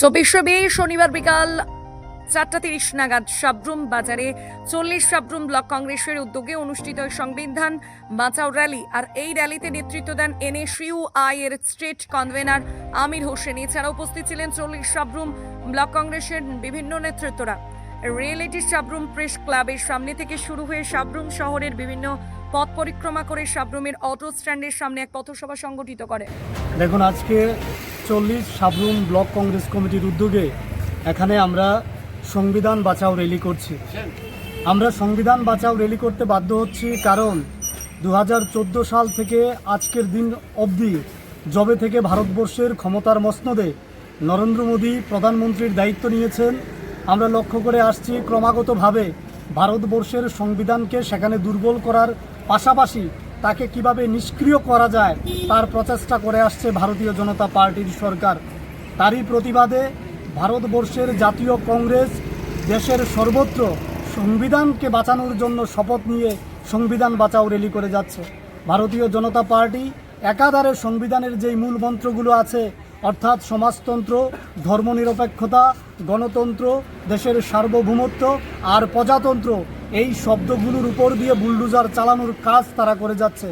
চব্বিশে মে শনিবার বিকাল চারটা তিরিশ নাগাদ সাবরুম বাজারে চল্লিশ সাবরুম ব্লক কংগ্রেসের উদ্যোগে অনুষ্ঠিত সংবিধান বাঁচাও র্যালি। আর এই র্যালিতে নেতৃত্ব দেন এনএসইউ আই এর স্টেট কনভেনার আমির হোসেন। এছাড়া উপস্থিত ছিলেন চল্লিশ সাবরুম ব্লক কংগ্রেসের বিভিন্ন নেতৃত্বরা। রিয়েলিটি সাবরুম প্রেস ক্লাবের সামনে থেকে শুরু হয়ে সাবরুম শহরের বিভিন্ন পথ পরিক্রমা করে সাবরুমের অটো স্ট্যান্ডের সামনে এক পথসভা সংগঠিত করে। দেখুন, আজকে চল্লিশ সাবরুম ব্লক কংগ্রেস কমিটির উদ্যোগে এখানে আমরা সংবিধান বাঁচাও র্যালি করছি। আমরা সংবিধান বাঁচাও র্যালি করতে বাধ্য হচ্ছি কারণ দু হাজার চোদ্দ সাল থেকে আজকের দিন অবধি জবে থেকে ভারতবর্ষের ক্ষমতার মসনদে নরেন্দ্র মোদী প্রধানমন্ত্রীর দায়িত্ব নিয়েছেন। আমরা লক্ষ্য করে আসছি ক্রমাগতভাবে ভারতবর্ষের সংবিধানকে সেখানে দুর্বল করার পাশাপাশি তাকে কীভাবে নিষ্ক্রিয় করা যায় তার প্রচেষ্টা করে আসছে ভারতীয় জনতা পার্টির সরকার। তারই প্রতিবাদে ভারতবর্ষের জাতীয় কংগ্রেস দেশের সর্বত্র সংবিধানকে বাঁচানোর জন্য শপথ নিয়ে সংবিধান বাঁচাও র্যালি করে যাচ্ছে। ভারতীয় জনতা পার্টি একাধারে সংবিধানের যেই মূল মন্ত্রগুলো আছে, অর্থাৎ সমাজতন্ত্র, ধর্মনিরপেক্ষতা, গণতন্ত্র, দেশের সার্বভৌমত্ব আর প্রজাতন্ত্র এই শব্দগুলোর উপর দিয়ে বুলডুজার চালানোর কাজ তারা করে যাচ্ছে।